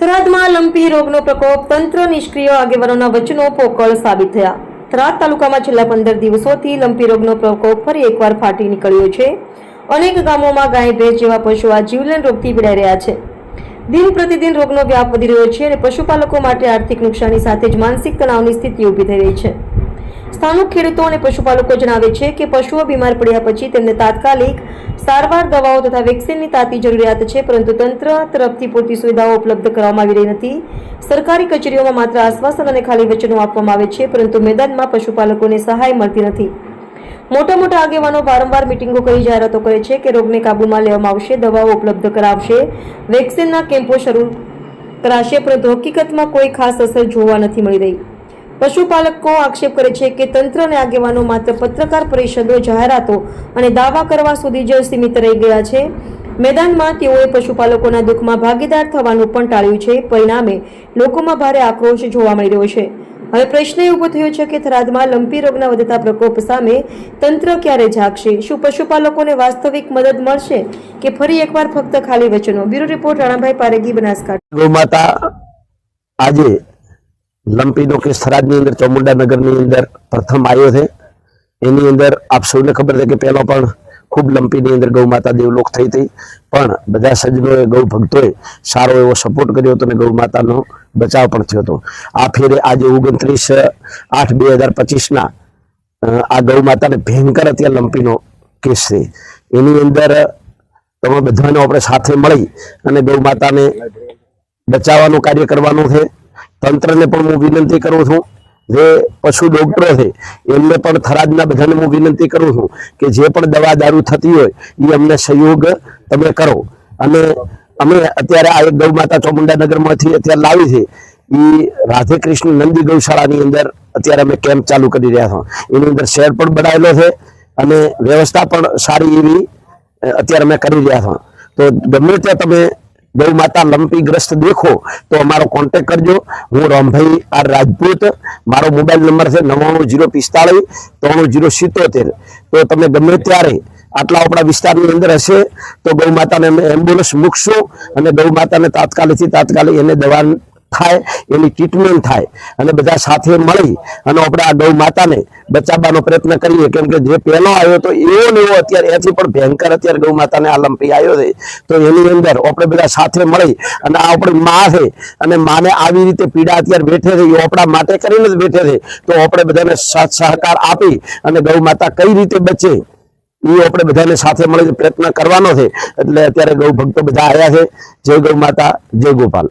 થરાદમાં lumpy રોગનો પ્રકોપ તંત્ર નિષ્ક્રિય આગેવાનોના વચનો પોકળ સાબિત થયા. થરાદ તાલુકામાં છેલ્લા પંદર દિવસોથી લંપી રોગનો પ્રકોપ ફરી એકવાર ફાટી નીકળ્યો છે. અનેક ગામોમાં ગાય ભેંસ જેવા પશુઓ આ જીવલેણ રોગથી પીડાઈ રહ્યા છે. દિન પ્રતિદિન રોગનો વ્યાપ વધી રહ્યો છે અને પશુપાલકો માટે આર્થિક નુકસાની સાથે જ માનસિક તણાવની સ્થિતિ ઊભી થઈ રહી છે. સ્થાનિક ખેડૂતો અને પશુપાલકો જણાવે છે કે પશુઓ બીમાર પડ્યા પછી તેમને તાત્કાલિક સારવાર દવાઓ તથા વેક્સિનની તાતી જરૂરિયાત છે, પરંતુ તંત્ર તરફથી પૂરતી સુવિધાઓ ઉપલબ્ધ કરવામાં આવી રહી નથી. સરકારી કચેરીઓમાં માત્ર આશ્વાસન અને ખાલી વચનો આપવામાં આવે છે, પરંતુ મેદાનમાં પશુપાલકોને સહાય મળતી નથી. મોટા મોટા આગેવાનો વારંવાર મિટિંગો કરી જાહેરાતો કરે છે કે રોગને કાબૂમાં લેવામાં આવશે, દવાઓ ઉપલબ્ધ કરાવશે, વેક્સિનના કેમ્પો શરૂ કરાશે, પરંતુ હકીકતમાં કોઈ ખાસ અસર જોવા નથી મળી રહી. પશુપાલકો આક્ષેપ કરે છે કે તંત્ર આગેવાનો માત્ર પત્રકાર પરિષદો, જાહેરાતો અને દાવા કરવા સુધી જ સીમિત રહી ગયા છે. મેદાનમાં તેઓએ પશુપાલકોના દુઃખમાં ભાગીદાર થવાનું પણ ટાળ્યું છે. પરિણામે લોકોમાં ભારે આક્રોશ જોવા મળી રહ્યો છે. હવે પ્રશ્ન એ ઊભો થયો છે કે થરાદમાં લંપી રોગના વધતા પ્રકોપ સામે તંત્ર ક્યારે જાગશે? શું પશુપાલકોને વાસ્તવિક મદદ મળશે કે ફરી એકવાર ફક્ત ખાલી વચનો? Bureau report Ranabhai Paregi Banaskantha. ગૌમાતા આજે લંપીનો કેસ થરાદની અંદર, ચોમુંડા નગરની અંદર પ્રથમ આવ્યો છે. એની અંદર આપ સૌને ખબર છે કે પહેલો પણ ખૂબ લંપીની અંદર ગૌમાતા દેવલોક થઈ હતી. પણ બધા સજ્જનોએ, ગૌ ભક્તોએ સારો એવો સપોર્ટ કર્યો હતો અને ગૌમાતાનો બચાવ પણ થયો હતો. આ ફેરે આજે ઓગણત્રીસ આઠ બે હજાર પચીસના આ ગૌ માતાને ભયંકર અત્યારે લંપીનો કેસ છે. એની અંદર તમે બધાને આપણે સાથે મળી અને ગૌમાતાને બચાવવાનું કાર્ય કરવાનું છે. તંત્રને પણ હું વિનંતી કરું છું, જે પશુ ડોક્ટરો છે, એમને પણ થરાદના બધાને હું વિનંતી કરું છું કે જે પણ દવા દારૂ થતી હોય એ અમને સહયોગ તમે કરો. અને અમે અત્યારે આ એક ગૌ માતા ચોમુંડા નગરમાંથી અત્યારે લાવી છે એ રાધે કૃષ્ણ નંદી ગૌશાળાની અંદર અત્યારે અમે કેમ્પ ચાલુ કરી રહ્યા છો એની અંદર શેર પણ બનાવેલો છે અને વ્યવસ્થા પણ સારી એવી અત્યારે અમે કરી રહ્યા છો તો ગમે ત્યાં તમે ગૌ માતા લંપી ગ્રસ્ત દેખો તો અમારો કોન્ટેક કરજો. હું રામભાઈ આર રાજપૂત. મારો મોબાઈલ નંબર છે નવ્વાણું જીરો પિસ્તાળીસ, ત્રાણું જીરો સિત્તોતેર. તો તમે ગમે ત્યારે આટલા આપણા વિસ્તારની અંદર હશે, તો ગૌ માતાને અમે એમ્બ્યુલન્સ મૂકશું અને ગૌ માતાને તાત્કાલિકથી તાત્કાલિક એને દવા થાય, એની ટ્રીટમેન્ટ થાય. અને બધા સાથે મળી અને આપણે આ ગૌ માતાને બચાવવાનો પ્રયત્ન કરીએ. કેમ કે જે પહેલો આવ્યો તો એવો ને એવો અત્યારે એથી પણ ભયંકર અત્યારે ગૌ માતાને આ લંપી આવ્યો છે. તો એની અંદર આપણે બધા સાથે મળી અને આ આપણી મા છે અને માને આવી રીતે પીડા અત્યારે બેઠે છે, એ આપણા માટે કરીને જ બેઠે છે. તો આપણે બધાને સહકાર આપી અને ગૌ માતા કઈ રીતે બચે, એ આપણે બધાને સાથે મળીને પ્રયત્ન કરવાનો છે. એટલે અત્યારે ગૌ ભક્તો બધા આવ્યા છે. જય ગૌ માતા, જય ગોપાલ.